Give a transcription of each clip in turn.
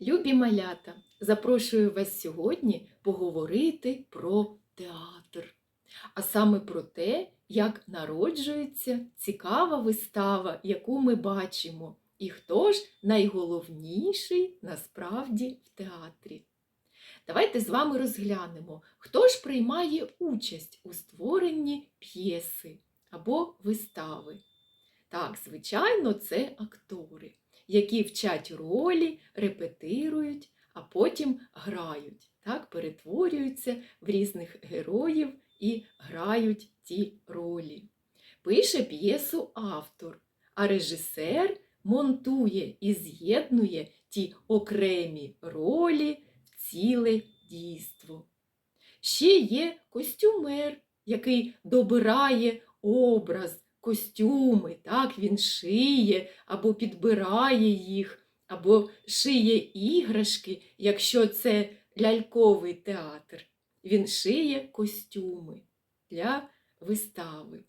Любі малята, запрошую вас сьогодні поговорити про театр, а саме про те, як народжується цікава вистава, яку ми бачимо, і хто ж найголовніший насправді в театрі. Давайте з вами розглянемо, хто ж приймає участь у створенні п'єси або вистави. Так, звичайно, це актори які вчать ролі, репетирують, а потім грають, так, перетворюються в різних героїв і грають ті ролі. Пише п'єсу автор, а режисер монтує і з'єднує ті окремі ролі в ціле дійство. Ще є костюмер, який добирає образ костюми, так, він шиє або підбирає їх, або шиє іграшки, якщо це ляльковий театр. Він шиє костюми для вистави.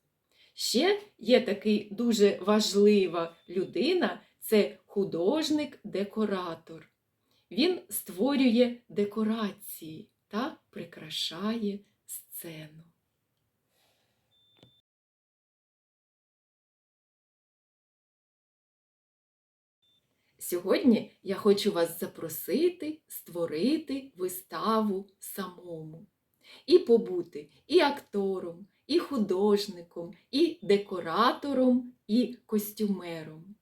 Ще є такий дуже важлива людина це художник-декоратор. Він створює декорації та прикрашає сцену. Сьогодні я хочу вас запросити створити виставу самому. І побути і актором, і художником, і декоратором, і костюмером.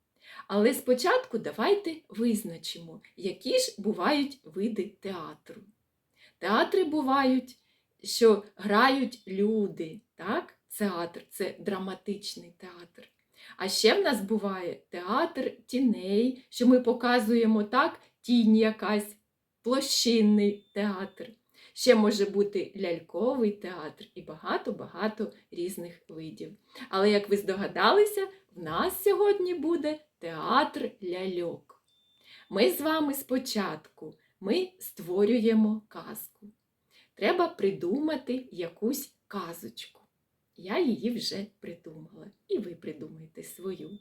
Але спочатку давайте визначимо, які ж бувають види театру. Театри бувають, що грають люди. так? Театр це драматичний театр. А ще в нас буває театр тіней, що ми показуємо так, тінь якась, площинний театр. Ще може бути ляльковий театр і багато-багато різних видів. Але, як ви здогадалися, в нас сьогодні буде театр ляльок. Ми з вами спочатку ми створюємо казку. Треба придумати якусь казочку. Я її вже придумала, і ви придумайте свою.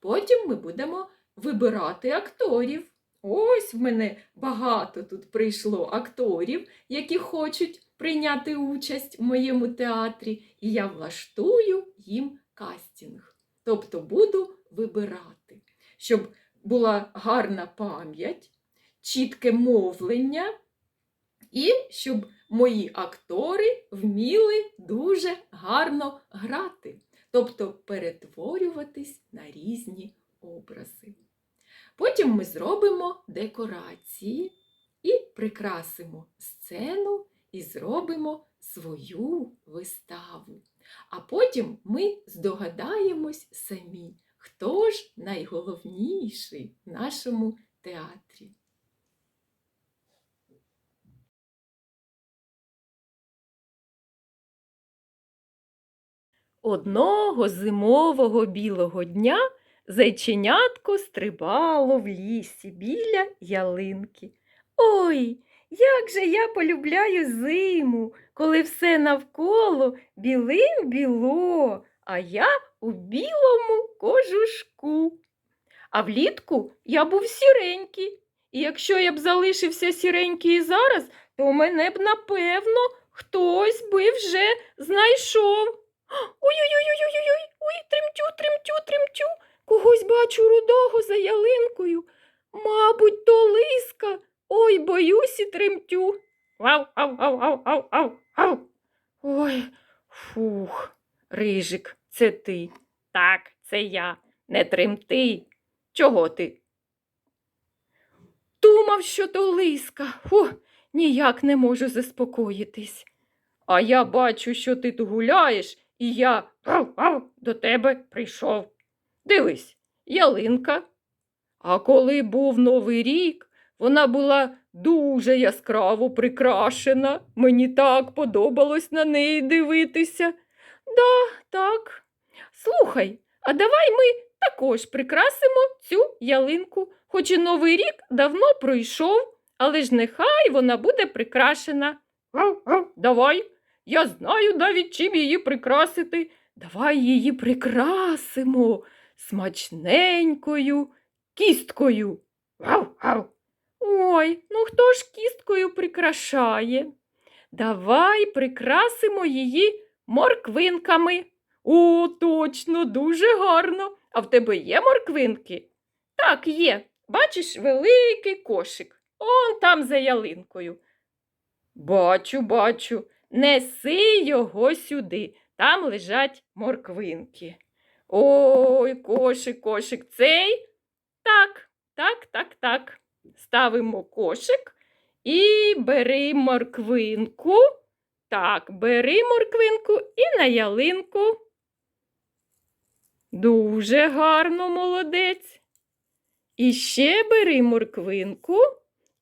Потім ми будемо вибирати акторів. Ось в мене багато тут прийшло акторів, які хочуть прийняти участь в моєму театрі, і я влаштую їм кастинг. Тобто буду вибирати, щоб була гарна пам'ять, чітке мовлення і щоб мої актори вміли дуже гарно грати, тобто перетворюватись на різні образи. Потім ми зробимо декорації і прикрасимо сцену і зробимо свою виставу. А потім ми здогадаємось самі, хто ж найголовніший в нашому театрі. Одного зимового білого дня зайченятко стрибало в лісі біля ялинки. Ой, як же я полюбляю зиму, коли все навколо білим біло, а я у білому кожушку. А влітку я був сіренький, і якщо я б залишився сіренький зараз, то мене б, напевно, хтось би вже знайшов. Ой-ой-ой-ой-ой, ой, тремтю, тремтю, тремтю. Когось бачу рудого за ялинкою. Мабуть, то лиска. Ой, боюсь і тремтю. Вау, ау, ау, ау, ау, ау, ау. Ой, фух, Рижик, це ти. Так, це я. Не тремти. Чого ти? Думав, що то лиска. Фу, ніяк не можу заспокоїтись. А я бачу, що ти тут гуляєш і я до тебе прийшов. Дивись, ялинка. А коли був Новий рік, вона була дуже яскраво прикрашена. Мені так подобалось на неї дивитися. Да, так. Слухай, а давай ми також прикрасимо цю ялинку, хоч і Новий рік давно пройшов, але ж нехай вона буде прикрашена. Ав, ав, давай. Я знаю навіть чим її прикрасити. Давай її прикрасимо смачненькою кісткою. Гав, гав. Ой, ну хто ж кісткою прикрашає? Давай прикрасимо її морквинками. О, точно, дуже гарно. А в тебе є морквинки? Так, є. Бачиш, великий кошик. Он там за ялинкою. Бачу, бачу. Неси його сюди. Там лежать морквинки. Ой, кошик, кошик, цей. Так, так, так, так. Ставимо кошик і бери морквинку. Так, бери морквинку і на ялинку. Дуже гарно, молодець. І ще бери морквинку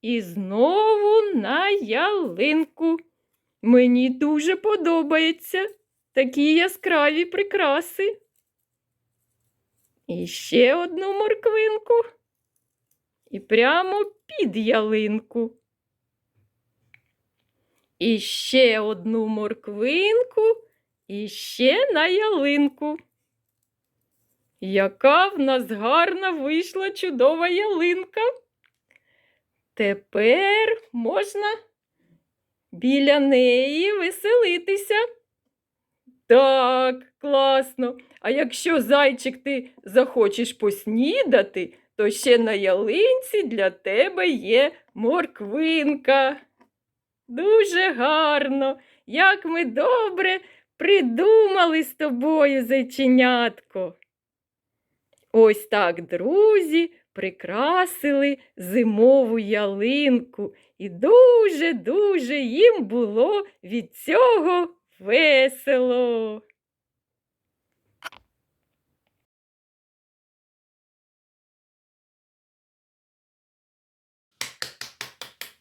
і знову на ялинку. Мені дуже подобається такі яскраві прикраси. І ще одну морквинку. І прямо під ялинку. І ще одну морквинку, і ще на ялинку. Яка в нас гарна вийшла чудова ялинка. Тепер можна біля неї веселитися. Так, класно. А якщо зайчик ти захочеш поснідати, то ще на ялинці для тебе є морквинка. Дуже гарно, як ми добре придумали з тобою, зайченятко. Ось так, друзі, прикрасили зимову ялинку, і дуже-дуже їм було від цього весело.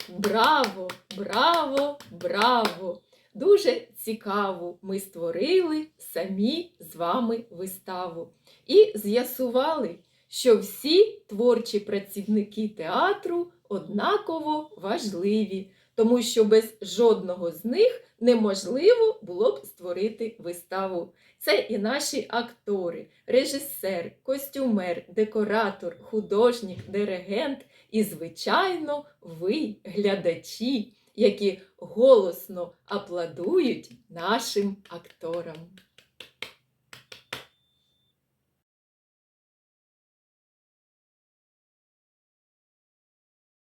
Браво, браво, браво! Дуже цікаву ми створили самі з вами виставу і з'ясували, що всі творчі працівники театру однаково важливі, тому що без жодного з них неможливо було б створити виставу. Це і наші актори, режисер, костюмер, декоратор, художник, диригент і, звичайно, ви, глядачі, які голосно аплодують нашим акторам.